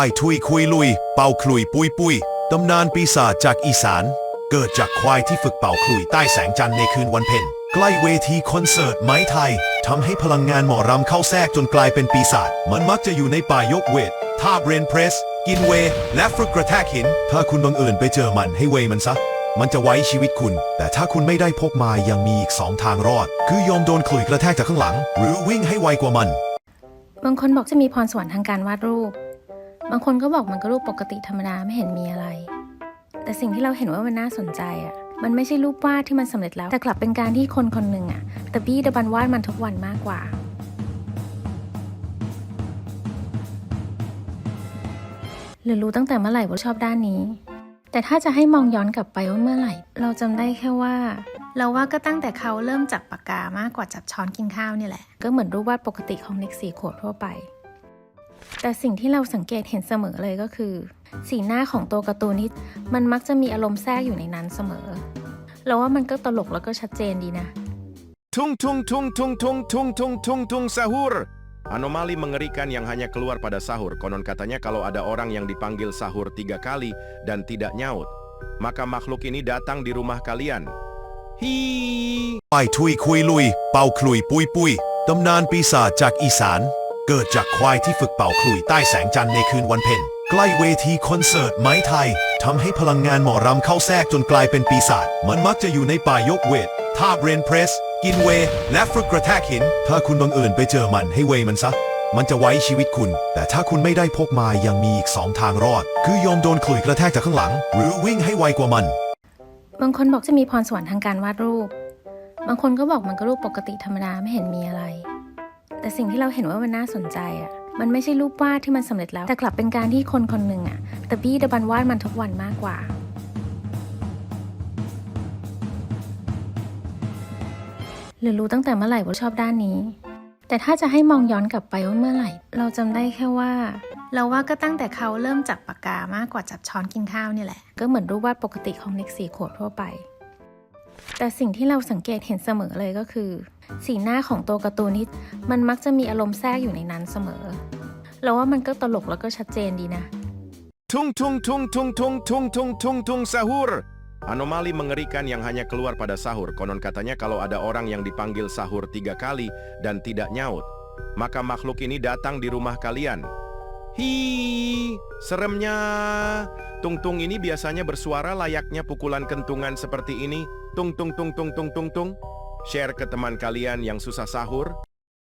ไปทุยคุยลุย เป่าคลุยปุยปุยตำนานปีศาจจากอีสาน เกิดจากควายที่ฝึกเป่าคลุยใต้แสงจันทร์ในคืนวันเพ็ญใกล้เวทีคอนเสิร์ตไม้ไทยทำให้พลังงานหมอรำเข้าแทรกจนกลายเป็นปีศาจมันมักจะอยู่ในป่ายกเวทท่าเบรนเพรส กินเว และฝึกกระแทกหิน ถ้าคุณบังเอิญไปเจอมันให้เวมันซะ มันจะไว้ชีวิตคุณ แต่ถ้าคุณไม่ได้พกมายังมีอีกสองทางรอด คือยอมโดนขลุ่ยกระแทกจากข้างหลัง หรือวิ่งให้ไวกว่ามัน บางคนบอกจะมีพรสวรรค์ทางการวาดรูป บางคนก็บอกมันก็รูปปกติธรรมดาไม่เห็นมีอะไร แต่สิ่งที่เราเห็นว่ามันน่าสนใจอะ มันไม่ใช่รูปวาดที่มันสำเร็จแล้ว แต่กลับเป็นการที่คนคนหนึ่งอะแตะบี้ตะบันวาดมันทุกวันมากกว่า หรือรู้ตั้งแต่เมื่อไหร่ว่าชอบด้านนี้ แต่ถ้าจะให้มองย้อนกลับไปว่าเมื่อไหร่ เราจำได้แค่ว่า เราว่าก็ตั้งแต่เขาเริ่มจับปากกามากกว่าจับช้อนกินข้าวนี่แหละ ก็เหมือนรูปวาดปกติของเด็กสี่ขวบทั่วไป แต่สิ่งที่เราสังเกตเห็นเสมอเลยก็คือ สีหน้าของตัวการ์ตูนที่มันมักจะมีอารมณ์แทรกอยู่ในนั้นเสมอ เราว่ามันก็ตลกแล้วก็ชัดเจนดีนะ Tung tung tung tung tung tung tung tung tung sahur. Anomali mengerikan yang hanya keluar pada sahur. Konon katanya kalau ada orang yang dipanggil sahur tiga kali dan tidak nyaut, maka makhluk ini datang di rumah kalian. Hi. ไปทุยคุยลุยเป่าคลุยปุยปุยตำนานปีศาจจากอีสาน เกิดจากควายที่ฝึกเป่าคลุยใต้แสงจันทร์ในคืนวันเพ็ญใกล้เวทีคอนเสิร์ตไม้ไทยทำให้พลังงานหมอรำเข้าแทรกจนกลายเป็นปีศาจมันมักจะอยู่ในป่ายกเวทท่าเบรนเพรส กินเว และฝึกกระแทกหิน ถ้าคุณบังเอิญไปเจอมันให้เวมันซะ มันจะไว้ชีวิตคุณ แต่ถ้าคุณไม่ได้พกมายังมีอีกสองทางรอด คือยอมโดนขลุ่ยกระแทกจากข้างหลัง หรือวิ่งให้ไวกว่ามัน บางคนบอกจะมีพรสวรรค์ทางการวาดรูป บางคนก็บอกมันก็รูปปกติธรรมดาไม่เห็นมีอะไร แต่สิ่งที่เราเห็นว่ามันน่าสนใจอะมันไม่ใช่รูปวาดที่มันสำเร็จแล้ว แต่กลับเป็นการที่คนคนหนึ่งอะแตะบี้ตะบันวาดมันทุกวันมากกว่าหรือรู้ตั้งแต่เมื่อไหร่ว่าชอบด้านนี้ แต่ถ้าจะให้มองย้อนกลับไปว่าเมื่อไหร่ เราจำได้แค่ว่า เราว่าก็ตั้งแต่เขาเริ่มจับปากกามากกว่าจับช้อนกินข้าวนี่แหละ ก็เหมือนรูปวาดปกติของเด็กสี่ขวบทั่วไป แต่สิ่งที่เราสังเกตเห็นเสมอเลยก็คือ สีหน้าของตัวการ์ตูนที่มันมักจะมีอารมณ์แทรกอยู่ในนั้นเสมอ เราว่ามันก็ตลกแล้วก็ชัดเจนดีนะ Tung tung tung tung tung tung tung tung tung sahur. Anomali mengerikan yang hanya keluar pada sahur. Konon katanya kalau ada orang yang dipanggil sahur tiga kali dan tidak nyaut, maka makhluk ini datang di rumah kalian. Hi, seremnya. Tung-tung ini biasanya bersuara layaknya pukulan kentungan seperti ini. Tung tung tung tung tung tung tung. Share ke teman kalian yang susah sahur.